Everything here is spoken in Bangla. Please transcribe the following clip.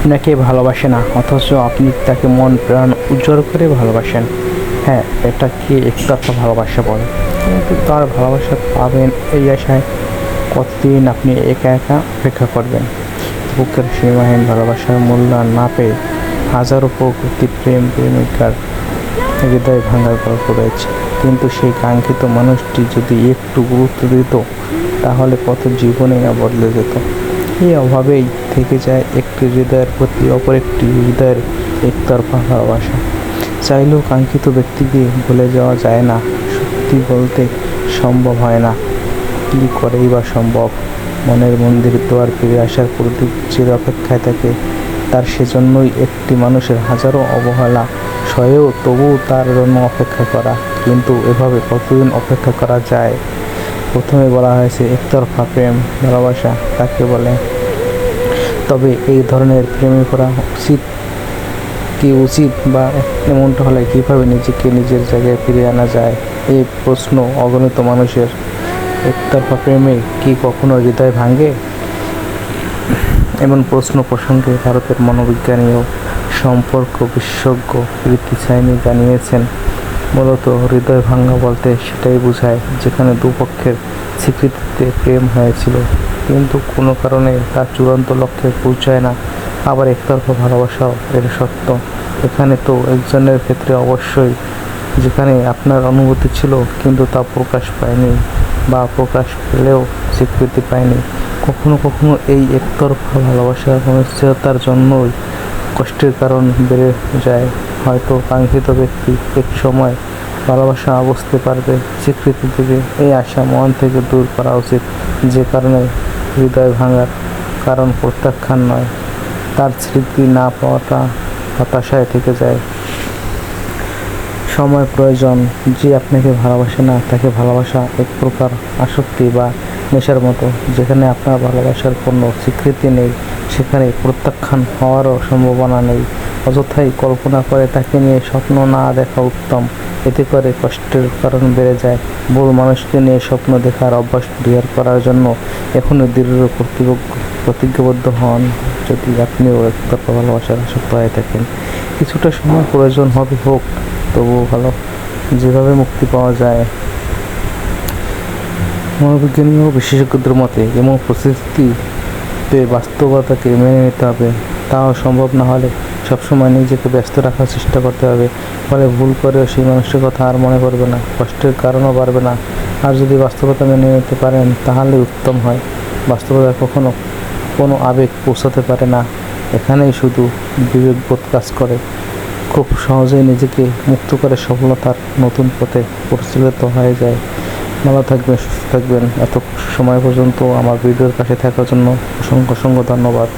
আপনাকে ভালোবাসে না, অথচ আপনি তাকে মন, প্রাণ উজ্জ্বল করে ভালোবাসেন। হ্যাঁ এটাকে একটা ভালোবাসা বলে। কিন্তু তার ভালোবাসা পাবেন এই আশায় কতদিন আপনি একা একা অপেক্ষা করবেন? বুকের সীমাহীন ভালোবাসার মূল্যায়ন না পেয়ে হাজারো প্রকৃতি প্রেম প্রেমিকার হৃদয় ভাঙার গল্প রয়েছে। কিন্তু সেই কাঙ্ক্ষিত মানুষটি যদি একটু গুরুত্ব দিত, তাহলে কত জীবনে না বদলে যেত। এই অভাবেই থেকে যায় একটি হৃদয়ের প্রতি, অপর একটি হৃদয়ের একতরফা ভালোবাসা। চাইলেও কাঙ্ক্ষিত ব্যক্তিকে ভুলে যাওয়া যায় না। সত্যি বলতে সম্ভব হয় না। কী করেই বা সম্ভব? মনের মন্দির দুয়ার ফিরে আসার প্রতীক চির অপেক্ষায় থাকে। তার সেজন্যই একটি মানুষের হাজারো অবহেলা সয়েও তবুও তার জন্য অপেক্ষা করা। কিন্তু এভাবে কতদিন অপেক্ষা করা যায়? প্রথমে বলা হয়েছে, একতরফা প্রেম, ভালোবাসা, তাকে বলে। তবে এই ধরনের প্রেমে করা উচিত কি উচিত বা এমনটা হলে কীভাবে নিজেকে নিজের জায়গায় ফিরিয়ে আনা যায়? এই প্রশ্ন অগণিত মানুষের। একতরফা প্রেমে কি কখনো হৃদয় ভাঙে? এমন প্রশ্ন প্রসঙ্গে ভারতের মনোবিজ্ঞানী ও সম্পর্ক বিশেষজ্ঞ প্রীতি সাইনি জানিয়েছেন, মূলত হৃদয় ভাঙা বলতে সেটাই বোঝায় যেখানে দুপক্ষের স্বীকৃতিতে প্রেম হয়েছিল। কিন্তু কোনো কারণে তার চূড়ান্ত লক্ষ্যে পৌঁছায় না। আবার একতরফা ভালোবাসাও এর সত্য। এখানে তো একজনের ক্ষেত্রে অবশ্যই যেখানে আপনার অনুভূতি ছিল কিন্তু তা প্রকাশ পায়নি বা প্রকাশ পেলেও স্বীকৃতি পায়নি। কখনো কখনো এই একতরফা ভালোবাসার অনিশ্চয়তার জন্যই কষ্টের কারণ বেড়ে যায়। হয়তো কাঙ্ক্ষিত ব্যক্তি এক সময় ভালোবাসা বুঝতে পারবে, স্বীকৃতি দেবে। এই আশা মন থেকে দূর করা উচিত। যে কারণে হৃদয় ভাঙার কারণ প্রত্যাখ্যান নয়। তার স্মৃতি না পাওয়াটা হতাশায় থেকে যায়। সময় প্রয়োজন, যে আপনাকে ভালোবাসে না, তাকে ভালোবাসা এক প্রকার আসক্তি বা নেশার মতো, যেখানে আপনার ভালোবাসার কোনো স্বীকৃতি নেই, সেখানে প্রত্যাখ্যান হওয়ারও সম্ভাবনা নেই। অযথাই কল্পনা করে তাকে নিয়ে স্বপ্ন না দেখা উত্তম। এতে করে কষ্টের কারণ বেড়ে যায়। ভুল মানুষকে নিয়ে স্বপ্ন দেখার অভ্যাস পরিহার করার জন্য এখনও দৃঢ় প্রতিজ্ঞাবদ্ধ হন যদি আপনিও একতরফা ভালোবাসার আসক্ত হয়ে থাকেন। কিছুটা সময় প্রয়োজন হবে হোক, তবুও ভালো। যেভাবে মুক্তি পাওয়া যায়। মনোবিজ্ঞানী ও বিশেষজ্ঞদের মতে, এমন পরিস্থিতিতে বাস্তবতাকে মেনে নিতে হবে। তাও সম্ভব না হলে সবসময় নিজেকে ব্যস্ত রাখার চেষ্টা করতে হবে। ফলে ভুল করেও সেই মানুষের কথা আর মনে করবে না, কষ্টের কারণও বাড়বে না। আর যদি বাস্তবতা মেনে নিতে পারেন, তাহলে উত্তম হয়। বাস্তবতা কখনো কোনো আবেগ পৌঁছাতে পারে না। এখানেই শুধু বিবেকবোধ কাজ করে। খুব সহজেই নিজেকে মুক্ত করে সফলতার নতুন পথে পরিচালিত হয়ে যায়। ভালো থাকবেন, সুস্থ থাকবেন। এত সময় পর্যন্ত আমার ভিডিওর পাশে থাকার জন্য অসংখ্য অসংখ্য ধন্যবাদ।